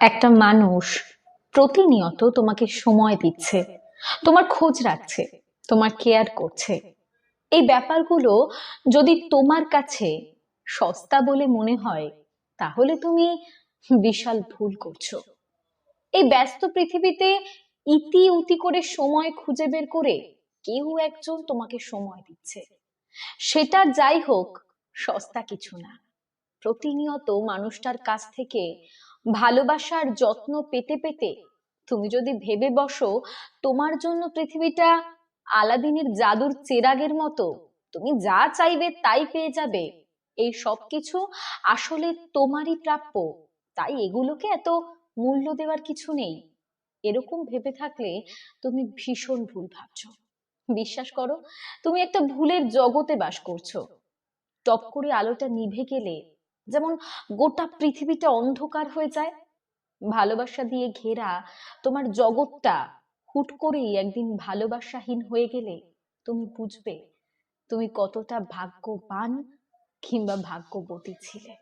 একটা মানুষ প্রতিনিয়ত তোমাকে সময় দিচ্ছে, তোমার খোঁজ রাখছে, তোমার কেয়ার করছে। এই ব্যাপারগুলো যদি তোমার কাছে সস্তা বলে মনে হয়, তাহলে তুমি বিশাল ভুল করছ। এই ব্যস্ত পৃথিবীতে ইতি উতি করে সময় খুঁজে বের করে কেউ একজন তোমাকে সময় দিচ্ছে। সেটা যাই হোক, সস্তা কিছু না। প্রতিনিয়ত মানুষটার কাছ থেকে ভালোবাসার যত্ন পেতে পেতে তুমি যদি ভেবে বসো, তোমার জন্য পৃথিবীটা আলাদিনের জাদুর চেরাগের মতো, তুমি যা চাইবে তাই পেয়ে যাবে। এই সব কিছু আসলে তোমারই প্রাপ্য, তাই এগুলোকে এত মূল্য দেওয়ার কিছু নেই। এরকম ভেবে থাকলে তুমি ভীষণ ভুল ভাবছ। বিশ্বাস করো, তুমি একটা ভুলের জগতে বাস করছ। টপ করে আলোটা নিভে গেলে যেমন গোটা পৃথিবীটা অন্ধকার হয়ে যায়, ভালোবাসা দিয়ে ঘেরা তোমার জগৎটা হুট করেই একদিন ভালোবাসাহীন হয়ে গেলে তুমি বুঝবে তুমি কতটা ভাগ্যবান কিংবা ভাগ্যবতী ছিলে।